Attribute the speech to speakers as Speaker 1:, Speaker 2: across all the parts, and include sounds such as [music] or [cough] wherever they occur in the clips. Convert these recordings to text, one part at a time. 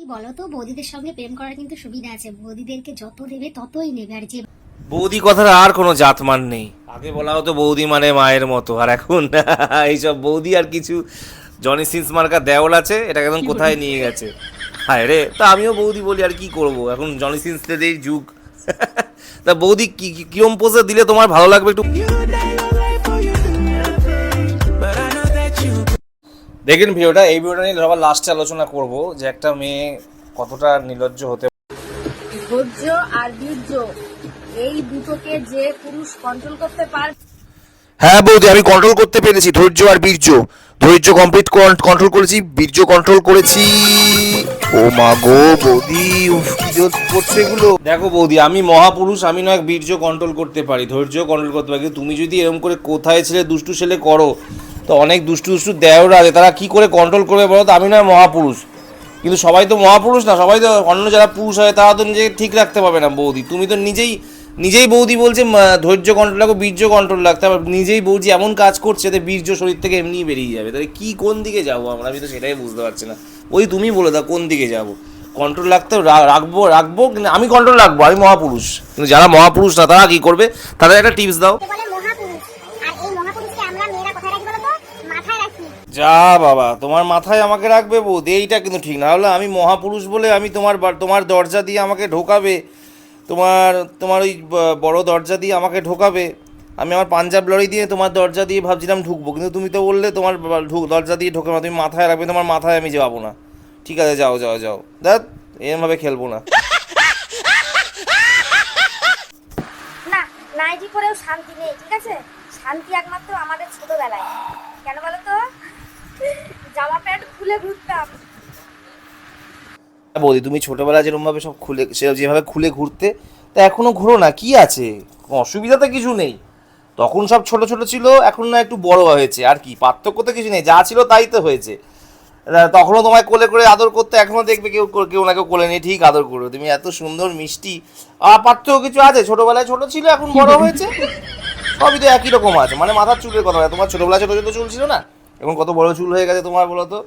Speaker 1: কি বলো তো বৌদিদের সঙ্গে প্রেম করার কিন্তু সুবিধা আছে। বৌদিদেরকে যত দেবে ততই নেবে। আর যে
Speaker 2: বৌদি কথার আর কোনো জাতমান নেই। আগে বলা হতো বৌদি মানে মায়ের মতো আর এখন [laughs] এইসব বৌদি আর কিছু জনি সিন্স মার্কা দেওয়াল আছে এটা একদম কোথায় নিয়ে গেছে? হায় রে তা আমিও বৌদি বলি আর কি করব? এখন জনি সিন্সদের যুগ। [laughs] তা বৌদি কি কি- কিরম পোজে দিলে তোমার ভালো লাগবে একটু? দেখেন ভিডিওটা এই ভিডিওটা নিয়ে সবার লাস্টে আলোচনা করব যে একটা মেয়ে কতটা নির্লজ্জ হতে
Speaker 3: ধৈর্য আর বীর্য এই দুটোকে যে পুরুষ কন্ট্রোল করতে পারে
Speaker 2: হ্যাঁ বৌদি আমি কন্ট্রোল করতে পেরেছি ধৈর্য আর বীর্য। ধৈর্য কমপ্লিট কন্ট্রোল করেছি বীর্য কন্ট্রোল করেছি। ও মা গো বৌদি উফ কি জোর করছে এগুলো। দেখো বৌদি আমি মহাপুরুষ আমি নয় বীর্য কন্ট্রোল করতে পারি। ধৈর্য কন্ট্রোল করতে পারি। কিন্তু তুমি যদি এরকম করে কোথায় ছেলে দুষ্টু ছেলে করো তো অনেক দুষ্টু দুষ্টু দেওরা আছে। তারা কি করে কন্ট্রোল করবে বলো তো? আমি নয়, মহাপুরুষ। কিন্তু সবাই তো মহাপুরুষ না, সবাই তো অন্য যারা পুরুষ হয়, তারা তো নিজেকে ঠিক রাখতে পারবে না বৌদি। তুমি তো নিজেই নিজেই বৌদি বলছে ধৈর্য কন্ট্রোল রাখো, বীর্য কন্ট্রোল রাখতে হবে। নিজেই বৌদি এমন কাজ করছে যে বীর্য শরীর থেকে এমনিই বেরিয়ে যাবে। তাহলে কি, কোন দিকে যাব আমরা? আমি তো সেটাই বুঝতে পারছি না। ওই তুমি বলে দাও, কোন দিকে যাব? কন্ট্রোল রাখতে রাখব রাখব আমি কন্ট্রোল রাখব, আমি মহাপুরুষ। কিন্তু যারা মহাপুরুষ না, তারা কি করবে? তাদের একটা টিপস দাও
Speaker 1: বলে মহাপুরুষ আর এই মহাপুরুষকে আমরা মেয়েরা কোথায় রাখি বলো তো মাথায় রাখি
Speaker 2: যা বাবা, তোমার মাথায় আমাকে রাখবে বৌদি এইটা কিন্তু ঠিক না। হলে আমি মহাপুরুষ বলে আমি তোমার তোমার দরজা দিয়ে আমাকে ঢোকাবে, তোমার তোমার ওই বড় দরজা দিয়ে আমাকে ঢোকাবে, আমি আমার পাঞ্জাব লরি দিয়ে তোমার দরজা দিয়ে ভাবছিলাম ঢুকবো, কিন্তু তুমি তো বললে তোমার ঢুক, দরজা দিয়ে ঢোকে না তুমি মাথায় রাখবে, তোমার মাথায় আমি যাব না। ঠিক আছে, যাও যাও যাও। দেখ এরমভাবে খেলব না।
Speaker 3: পরেও শান্তি নেই, ঠিক আছে? শান্তি একমাত্র আমাদের ছোটবেলায়। কেন বলো তো? জামা প্যান্ট খুলে ঘুরতাম।
Speaker 2: বৌদি, তুমি ছোটবেলায় যেরকমভাবে সব খুলে যেভাবে খুলে ঘুরতে, তা এখনও ঘুরো না? কি আছে? অসুবিধা তো কিছু নেই। তখন সব ছোট ছোট ছিল, এখন না একটু বড় হয়েছে। আর কি, পার্থক্য তো কিছু নেই, যা ছিল তাই তো হয়েছে। তখনও তোমায় কোলে করে আদর করতে এখনও দেখবে কেউ কেউ না কেউ কোলে নিয়ে ঠিক আদর করবে। তুমি এত সুন্দর, মিষ্টি। আর পার্থক্য কিছু আছে? ছোটবেলায় ছোট ছিল, এখন বড় হয়েছে? সবই তো একই রকম আছে। মানে মাথার চুলের কথা, তোমার ছোটবেলায় ছোট ছোট চুল ছিল না? এখন কত বড় চুল হয়ে গেছে তোমার বলো তো?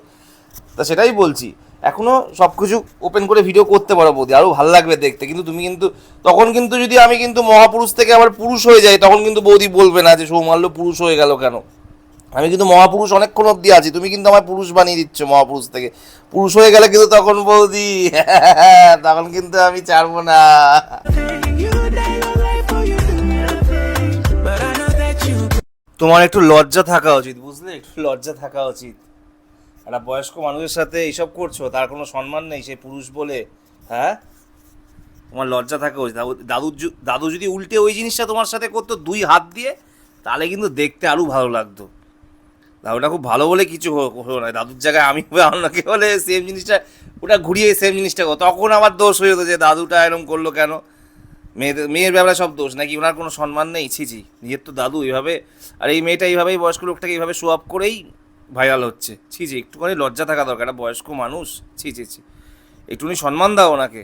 Speaker 2: তা সেটাই বলছি। এখনও সব কিছু ওপেন করে ভিডিও করতে পারো বৌদি আরও ভালো লাগবে দেখতে। কিন্তু তুমি কিন্তু, তখন কিন্তু যদি আমি কিন্তু মহাপুরুষ থেকে আবার পুরুষ হয়ে যাই, তখন কিন্তু বৌদি বলবে না যে সৌমাল্য পুরুষ হয়ে গেল কেন? আমি কিন্তু মহাপুরুষ অনেকক্ষণ অব্দি আছি, তুমি কিন্তু আমার পুরুষ বানিয়ে দিচ্ছ মহাপুরুষ থেকে। পুরুষ হয়ে গেলে কিন্তু তখন বৌদি, [laughs] তখন কিন্তু আমি ছাড়বো না। তোমার একটু লজ্জা থাকা উচিত, বুঝলে? একটু লজ্জা থাকা উচিত। একটা বয়স্ক মানুষের সাথে এইসব করছ, তার কোনো সম্মান নেই, সে পুরুষ বলে হ্যাঁ? তোমার লজ্জা থাকা উচিত। দাদু দাদু যদি উল্টে ওই জিনিসটা তোমার সাথে করতো দুই হাত দিয়ে, তাহলে কিন্তু দেখতে আরও ভালো লাগতো। দাদুটা খুব ভালো বলে কিছু হলো না। দাদুর জায়গায় আমি অন্যকে বলে সেম জিনিসটা, ওটা ঘুরিয়ে সেম জিনিসটা তখন আমার দোষ হয়ে যেত যে দাদুটা এরকম করল কেন? মেয়েদের মেয়ের ব্যাপারে সব দোষ, নাকি ওনার কোনো সম্মান নেই? ছি ছি, নিজের তো দাদু, এইভাবে। আর এই মেয়েটা এইভাবেই বয়স্ক লোকটাকে এইভাবে শো আপ করেই ভাইরাল হচ্ছে। ছি ছি, একটুখানি লজ্জা থাকা দরকার, একটা বয়স্ক মানুষ। ছি ছি ছি, একটুখানি সম্মান দাও ওনাকে।